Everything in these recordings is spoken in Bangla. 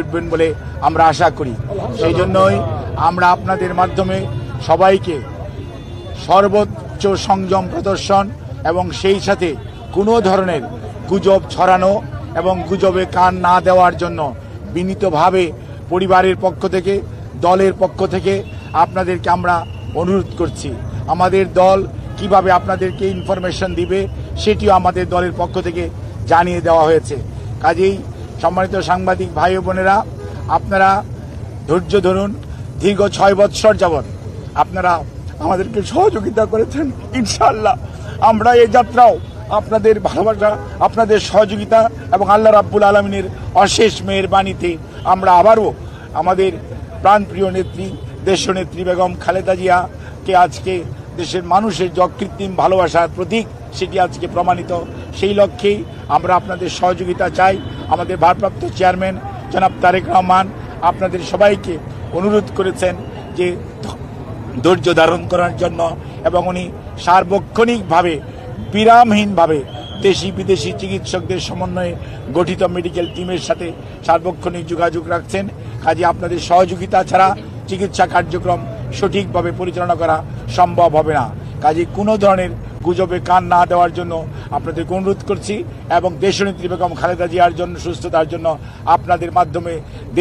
উঠবেন বলে আমরা আশা করি। সেই জন্যই আমরা আপনাদের মাধ্যমে সবাইকে সর্বোচ্চ সংযম প্রদর্শন এবং সেই সাথে কোনো ধরনের গুজব ছড়ানো এবং গুজবে কান না দেওয়ার জন্য বিনীতভাবে পরিবারের পক্ষ থেকে, দলের পক্ষ থেকে আপনাদেরকে আমরা অনুরোধ করছি। আমাদের দল কীভাবে আপনাদেরকে ইনফরমেশন দিবে, সেটিও আমাদের দলের পক্ষ থেকে জানিয়ে দেওয়া হয়েছে। কাজেই সম্মানিত সাংবাদিক ভাই বোনেরা, আপনারা ধৈর্য ধরুন, দীর্ঘ ছয় বৎসর যাবৎ আপনারা আমাদেরকে সহযোগিতা করেছেন ইনশাল্লাহ আমরা এই যাত্রাও আপনাদের ভালোবাসা, আপনাদের সহযোগিতা এবং আল্লাহ রাব্বুল আলমিনের অশেষ মেয়ের বাণীতে আমরা আবারও আমাদের প্রাণপ্রিয় নেত্রী দেশনেত্রী বেগম খালেদা জিয়াকে আজকে দেশের মানুষের যকৃত্রিম ভালোবাসার প্রতীক, সেটি আজকে প্রমাণিত। সেই লক্ষ্যেই আমরা আপনাদের সহযোগিতা চাই। আমাদের ভারপ্রাপ্ত চেয়ারম্যান জনাব তারেক রহমান আপনাদের সবাইকে অনুরোধ করেছেন যে ধৈর্য ধারণ করার জন্য এবং উনি সার্বক্ষণিকভাবে, বিরামহীনভাবে দেশি বিদেশি চিকিৎসকদের সমন্বয়ে গঠিত মেডিকেল টিমের সাথে সার্বক্ষণিক যোগাযোগ রাখছেন। কাজে আপনাদের সহযোগিতা ছাড়া চিকিৎসা কার্যক্রম সঠিকভাবে পরিচালনা করা সম্ভব হবে না। কাজে কোনো ধরনের গুজবে কান না দেওয়ার জন্য আপনাদেরকে অনুরোধ করছি এবং দেশনেত্রী বেগম খালেদা জিয়ার জন্য সুস্থতার জন্য আপনাদের মাধ্যমে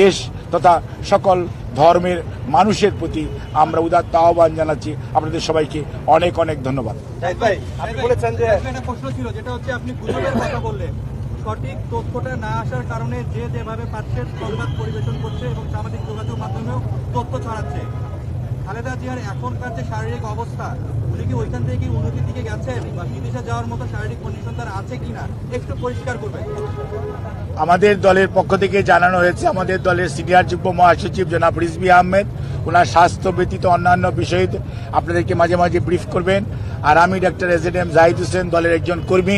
দেশ তথা সকল ধর্মের মানুষের প্রতি আমরা উদাত্ত আহ্বান জানাচ্ছি। আপনাদের সবাইকে অনেক অনেক ধন্যবাদ। জাহিদ ভাই আপনি বলেছেন যে একটা প্রশ্ন ছিল যেটা হচ্ছে আপনি গুজবের কথা বললেন। সঠিক তথ্যটা না আসার কারণে যে যেভাবে পাচ্ছে সংবাদ পরিবেশন করছে এবং সামাজিক যোগাযোগ মাধ্যমেও তথ্য ছড়াচ্ছে। খালেদা জিয়ার এখনকার যে শারীরিক অবস্থা, উনি কি ওইখান থেকে উন্নতির দিকে গেছেন? বা বিদেশে যাওয়ার মতো শারীরিক কন্ডিশন তার আছে কিনা? একটু পরিষ্কার করবেন। আমাদের দলের পক্ষ থেকে জানানো হয়েছে, আমাদের দলের সিনিয়র যুগ্ম মহাসচিব জনাব রিজবি আহমেদ, ওনার স্বাস্থ্য ব্যতীত অন্যান্য বিষয়ে আপনাদেরকে মাঝে মাঝে ব্রিফ করবেন। আর আমি doctor S M Zahid Hossain দলের একজন কর্মী।